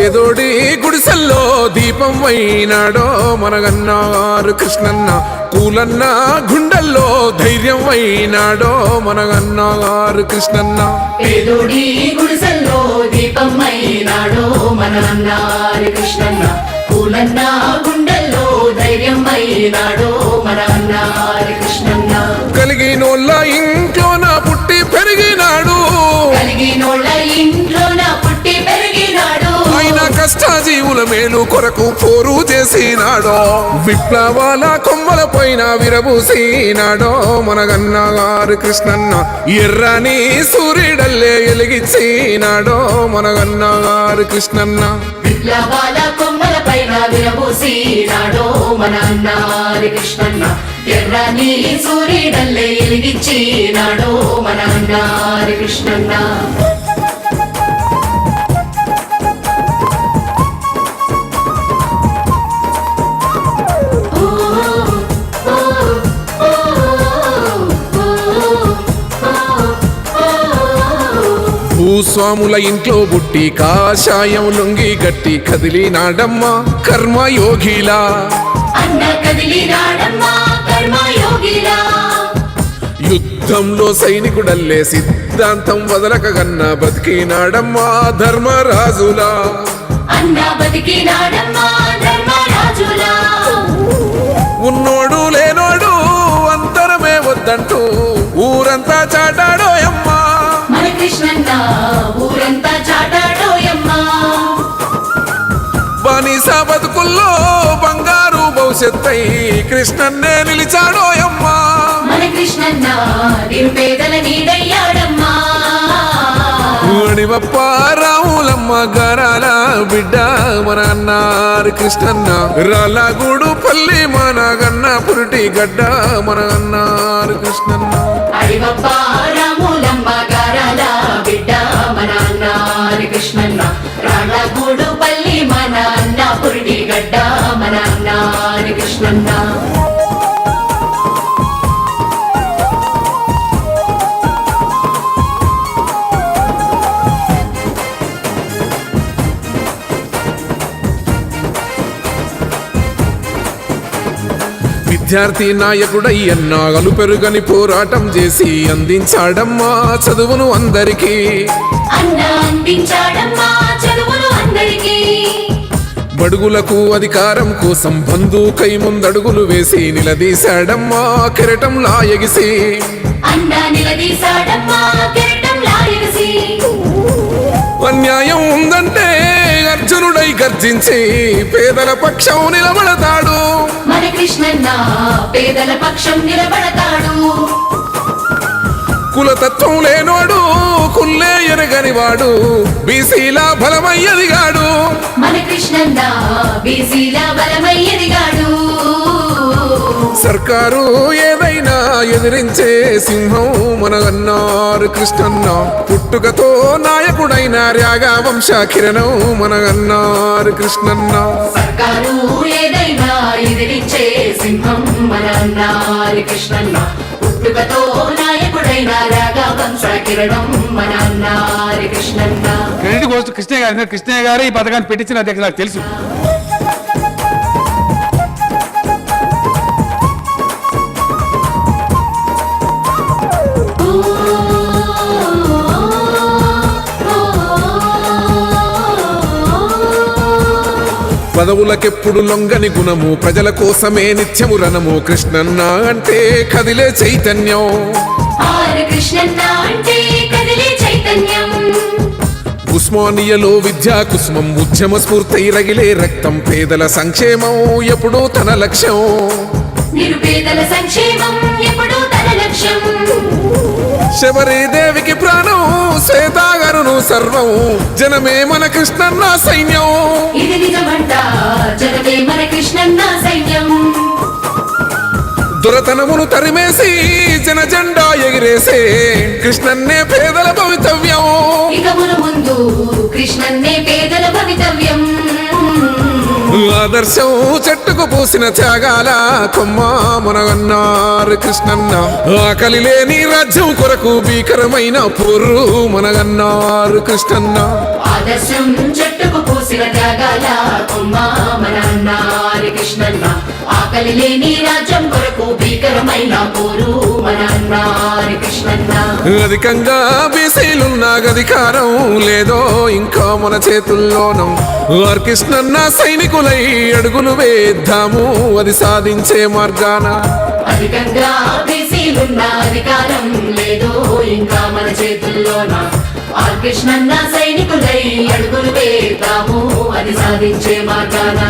పేదోడి గుడిసెల్లో దీపం అయినాడో మనగన్నారు కృష్ణన్న కూలన్న గుండెల్లో ధైర్యం అయినాడో మనగన్నారు కృష్ణన్న. పేదోడి గుడిసెల్లో దీపం అయినాడో మనగన్నారు కృష్ణన్న కూలన్నా కష్టజీవుల మేలు కొరకు పోరు చేసినాడో. విప్లవాల కొమ్మల పైన విరబూసినాడో మనగన్న గారు కృష్ణన్న ఎర్రని సూర్యుడల్లే ఎలిగిచ్చినాడో మనగన్నగారు కృష్ణన్న విప్లవాల కొమ్మల పైన విరబూసినాడో మన అన్నారి కృష్ణన్న ఎర్రని సూర్యుడల్లే ఎలిగిచ్చినాడో మన అన్నారి కృష్ణన్న భూస్వాముల ఇంట్లో బుట్టి కాషాయం లొంగి గట్టి కదిలినాడమ్మ కర్మయోగిలా. యుద్ధంలో సైనికుడల్లే సిద్ధాంతం వదలక గన్న బతికినాడమ్మా ధర్మరాజులా. ఉన్నోడు లేనోడు అంతరమే వద్దంటూ ఊరంతా చాటాడో కృష్ణన్న ఊరంతా చాటాడోయమ్మా బానిస బతుకుల్లో బంగారు భవిష్యత్తై కృష్ణన్నే నిలిచాడో అమ్మా మన కృష్ణన్న నిరుపేదల నీడయ్యాడమ్మా. అడివప్ప రాములమ్మ గారాల బిడ్డ మన అన్నారు కృష్ణన్న. రాళ్ళగూడు పల్లి మన గన్న పురిటి గడ్డ మన అన్నారు కృష్ణన్న. అడివప్ప గడ్డ మన అన్నారి కృష్ణన్న. విద్యార్థి నాయకుడై అన్నాగలు పెరుగని పోరాటం చేసి అందించాడమ్మా చదువును అందరికీ. అన్న బడుగులకు అధికారం కోసం బంధుకై ముందడుగులు వేసి నిలదీశాడమ్మా కిరటం లాయగిసి. అన్యాయం ఉందంటే అర్జునుడై గర్జించి పేదల పక్షం నిలబడతాడు. మన కృష్ణన్న పేదల పక్షం నిలబడతాడు. కులతత్వం లేనోడు కుల్లే ఎరగని వాడు బీసీల బలమై ఎదిగాడు మన కృష్ణన్న బీసీల సర్కారు ఏదైనా ఎదిరించే సింహం మనగన్నారు కృష్ణన్న. పుట్టుకతో నాయకుడైన ర్యాగా వంశ కిరణం మనగన్నారు కృష్ణన్న. సర్కారు ఏదైనా ఎదిరించే సింహం మన అన్నారి కృష్ణన్న. పుట్టుకతో నాయకుడైన రాగా వంశ కిరణం మన అన్నారి కృష్ణన్న క్రెడిట్ గోస్ట్ కృష్ణయ్య గారు కృష్ణయ్య గారు ఈ పథకాన్ని పెట్టించిన అధ్యక్షుడు నాకు తెలుసు. పదవులకెప్పుడు లొంగని గుణము ప్రజల కోసమే నిత్యము రణము కృష్ణన్న అంటే కదిలే చైతన్యం. ఆరు కృష్ణన్న అంటే కదిలే చైతన్యం. ఉస్మానియలో విద్యా కుసుమం ఉద్యమ స్ఫూర్తై రగిలే రక్తం పేదల సంక్షేమం ఎప్పుడూ తన లక్ష్యం. నిరుపేదల సంక్షేమం ఎప్పుడూ తన లక్ష్యం. శబరి దేవికి ప్రాణం శ్వేతాగరును సర్వం జనమే మన కృష్ణన్న సైన్యం. ఇది నిజమంట జనమే మన కృష్ణన్న సైన్యం. దురతనమును తరిమేసి జన జెండా ఎగిరేసే కృష్ణన్నే పేదల భవితవ్యం. ముందు కృష్ణన్నే పేదల భవితవ్యం. ఆదర్శం చెట్టుకు పూసిన త్యాగాల కొమ్మ మనగన్నారు కృష్ణన్న. ఆకలి లేని రాజ్యం కొరకు భీకరమైన పొర్రు మనగన్నారు కృష్ణన్న. ఆదర్శం పోసిన త్యాగాల కొమ్మ మన కృష్ణన్న ఆకలి లేని రాజ్యం కొరకు భీకరమైన పోరు మన అన్న హరి కృష్ణన్న అధికంగా బీసీలున్న అధికారం లేదో ఇంకా మన చేతుల్లోనూ. కృష్ణన్న సైనికులై అడుగులు వేద్దాము అది సాధించే మార్గాన. అధికంగా బీసీలున్న అధికారం లేదు ఇంకా మన చేతుల్లోన. ఆర్ సైనికులై అడుగులు వేద్దాము అది సాధించే మార్గాన.